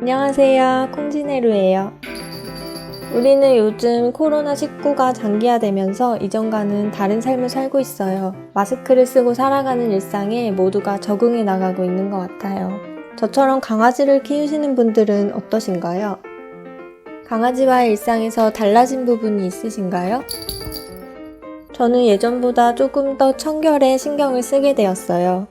안녕하세요. 콩지네루예요. 우리는 요즘 코로나19가 장기화되면서 이전과는 다른 삶을 살고 있어요. 마스크를 쓰고 살아가는 일상에 모두가 적응해 나가고 있는 것 같아요. 저처럼 강아지를 키우시는 분들은 어떠신가요? 강아지와의 일상에서 달라진 부분이 있으신가요? 저는 예전보다 조금 더 청결에 신경을 쓰게 되었어요.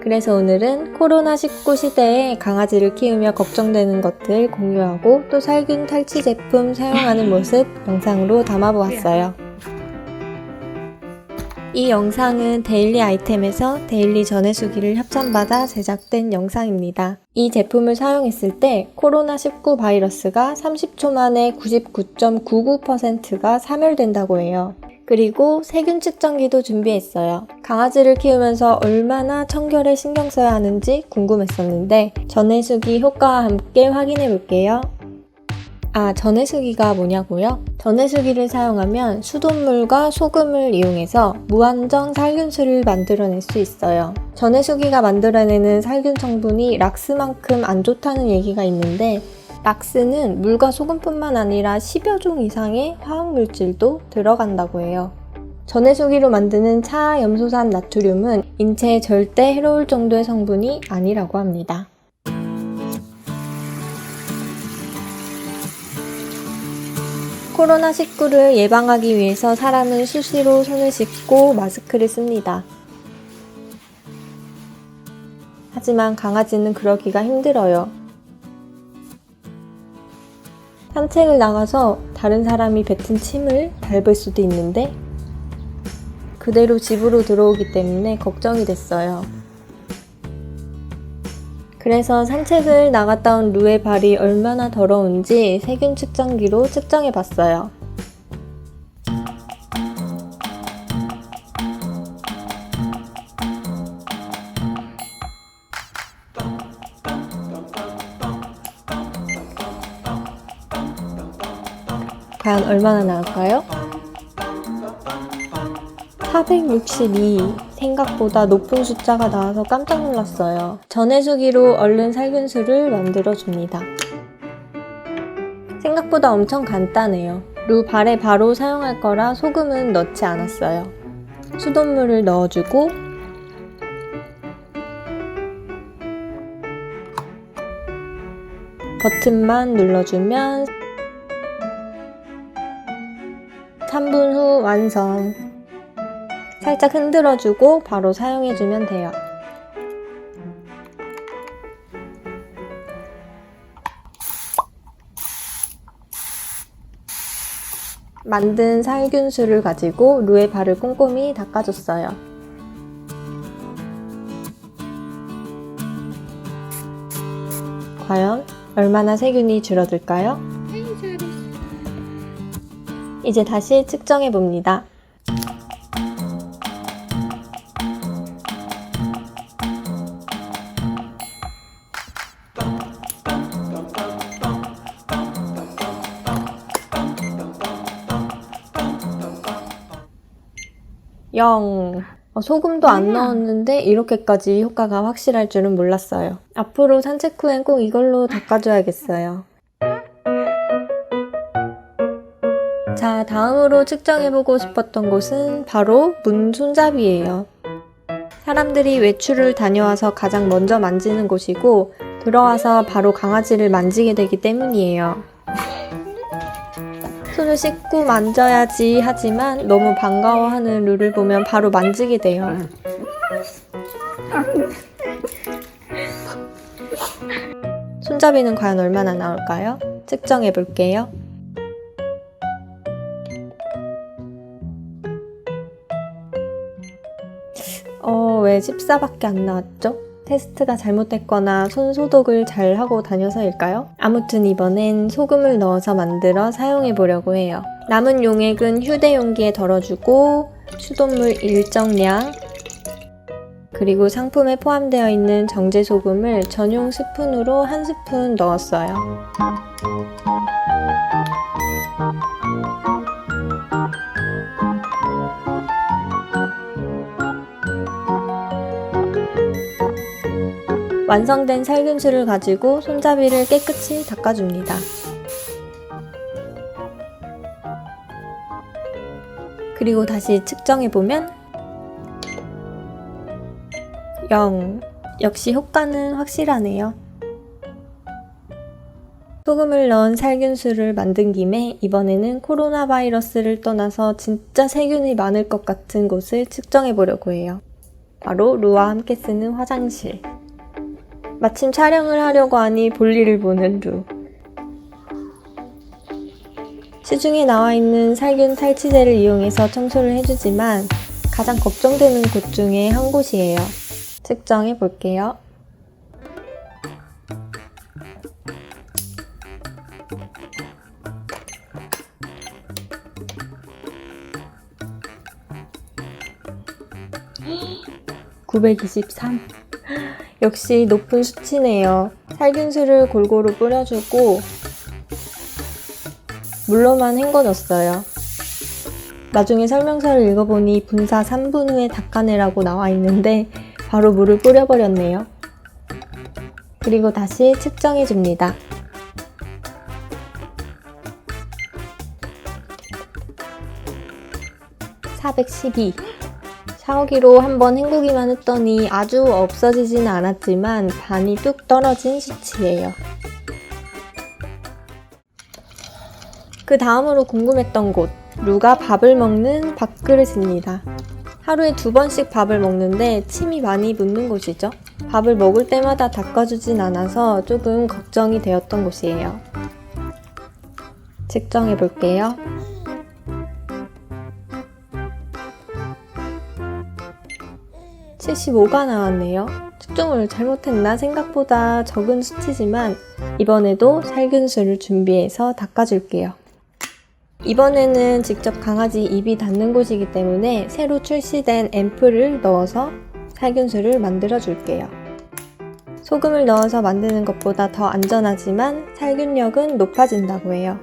그래서 오늘은 코로나19 시대에 강아지를 키우며 걱정되는 것들 공유하고 또 살균 탈취 제품 사용하는 모습 영상으로 담아보았어요. 이 영상은 데일리 아이템에서 데일리 전해수기를 협찬받아 제작된 영상입니다. 이 제품을 사용했을 때 코로나19 바이러스가 30초 만에 99.99%가 사멸된다고 해요. 그리고 세균 측정기도 준비했어요. 강아지를 키우면서 얼마나 청결에 신경 써야 하는지 궁금했었는데 전해수기 효과와 함께 확인해 볼게요. 아, 전해수기가 뭐냐고요? 전해수기를 사용하면 수돗물과 소금을 이용해서 무한정 살균수를 만들어낼 수 있어요. 전해수기가 만들어내는 살균 성분이 락스만큼 안 좋다는 얘기가 있는데 락스는 물과 소금뿐만 아니라 10여 종 이상의 화학물질도 들어간다고 해요. 전해수기로 만드는 차염소산 나트륨은 인체에 절대 해로울 정도의 성분이 아니라고 합니다. 코로나19를 예방하기 위해서 사람은 수시로 손을 씻고 마스크를 씁니다. 하지만 강아지는 그러기가 힘들어요. 산책을 나가서 다른 사람이 뱉은 침을 밟을 수도 있는데 그대로 집으로 들어오기 때문에 걱정이 됐어요. 그래서 산책을 나갔다 온 루의 발이 얼마나 더러운지 세균 측정기로 측정해 봤어요. 과연 얼마나 나올까요? 462 생각보다 높은 숫자가 나와서 깜짝 놀랐어요. 전해주기로 얼른 살균수를 만들어 줍니다. 생각보다 엄청 간단해요. 루 발에 바로 사용할 거라 소금은 넣지 않았어요. 수돗물을 넣어주고 버튼만 눌러주면 3분 후 완성. 살짝 흔들어주고 바로 사용해주면 돼요. 만든 살균수를 가지고 루의 발을 꼼꼼히 닦아줬어요. 과연 얼마나 세균이 줄어들까요? 이제 다시 측정해 봅니다. 영. 어, 소금도 안 넣었는데 이렇게까지 효과가 확실할 줄은 몰랐어요. 앞으로 산책 후엔 꼭 이걸로 닦아줘야겠어요. 자, 다음으로 측정해보고 싶었던 곳은 바로 문 손잡이예요. 사람들이 외출을 다녀와서 가장 먼저 만지는 곳이고 들어와서 바로 강아지를 만지게 되기 때문이에요. 손을 씻고 만져야지 하지만 너무 반가워하는 룰을 보면 바로 만지게 돼요. 손잡이는 과연 얼마나 나올까요? 측정해 볼게요. 어, 왜 14밖에 안 나왔죠? 테스트가 잘못됐거나 손 소독을 잘 하고 다녀서일까요? 아무튼 이번엔 소금을 넣어서 만들어 사용해 보려고 해요. 남은 용액은 휴대 용기에 덜어주고 수돗물 일정량 그리고 상품에 포함되어 있는 정제 소금을 전용 스푼으로 한 스푼 넣었어요. 완성된 살균수를 가지고 손잡이를 깨끗이 닦아줍니다. 그리고 다시 측정해보면 0. 역시 효과는 확실하네요. 소금을 넣은 살균수를 만든 김에 이번에는 코로나 바이러스를 떠나서 진짜 세균이 많을 것 같은 곳을 측정해 보려고 해요. 바로 루와 함께 쓰는 화장실. 마침 촬영을 하려고 하니 볼일을 보는 루. 시중에 나와 있는 살균 탈취제를 이용해서 청소를 해주지만 가장 걱정되는 곳 중에 한 곳이에요. 측정해 볼게요. (923) 역시 높은 수치네요. 살균수를 골고루 뿌려주고 물로만 헹궈줬어요. 나중에 설명서를 읽어보니 분사 3분 후에 닦아내라고 나와 있는데 바로 물을 뿌려버렸네요. 그리고 다시 측정해줍니다. (412) 샤워기로 한번 헹구기만 했더니 아주 없어지지는 않았지만 반이 뚝 떨어진 수치예요. 그 다음으로 궁금했던 곳, 루가 밥을 먹는 밥그릇입니다. 하루에 두 번씩 밥을 먹는데 침이 많이 묻는 곳이죠. 밥을 먹을 때마다 닦아주진 않아서 조금 걱정이 되었던 곳이에요. 측정해 볼게요. (75가) 나왔네요. 측정을 잘못했나 생각보다 적은 수치지만 이번에도 살균수를 준비해서 닦아줄게요. 이번에는 직접 강아지 입이 닿는 곳이기 때문에 새로 출시된 앰플을 넣어서 살균수를 만들어 줄게요. 소금을 넣어서 만드는 것보다 더 안전하지만 살균력은 높아진다고 해요.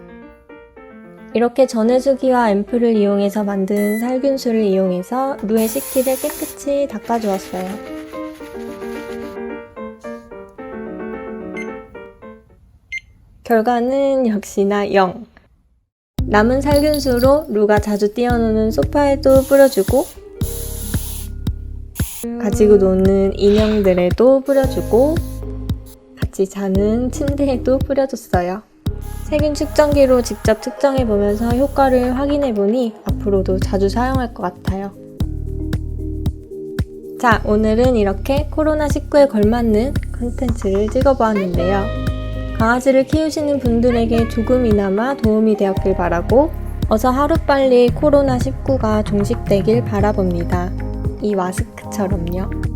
이렇게 전해수기와 앰플을 이용해서 만든 살균수를 이용해서 루의 식기를 깨끗이 닦아주었어요. 결과는 역시나 0. 남은 살균수로 루가 자주 뛰어노는 소파에도 뿌려주고 가지고 노는 인형들에도 뿌려주고 같이 자는 침대에도 뿌려줬어요. 세균 측정기로 직접 측정해 보면서 효과를 확인해 보니 앞으로도 자주 사용할 것 같아요. 자, 오늘은 이렇게 코로나19에 걸맞는 컨텐츠를 찍어보았는데요. 강아지를 키우시는 분들에게 조금이나마 도움이 되었길 바라고 어서 하루빨리 코로나19가 종식되길 바라봅니다. 이 마스크처럼요.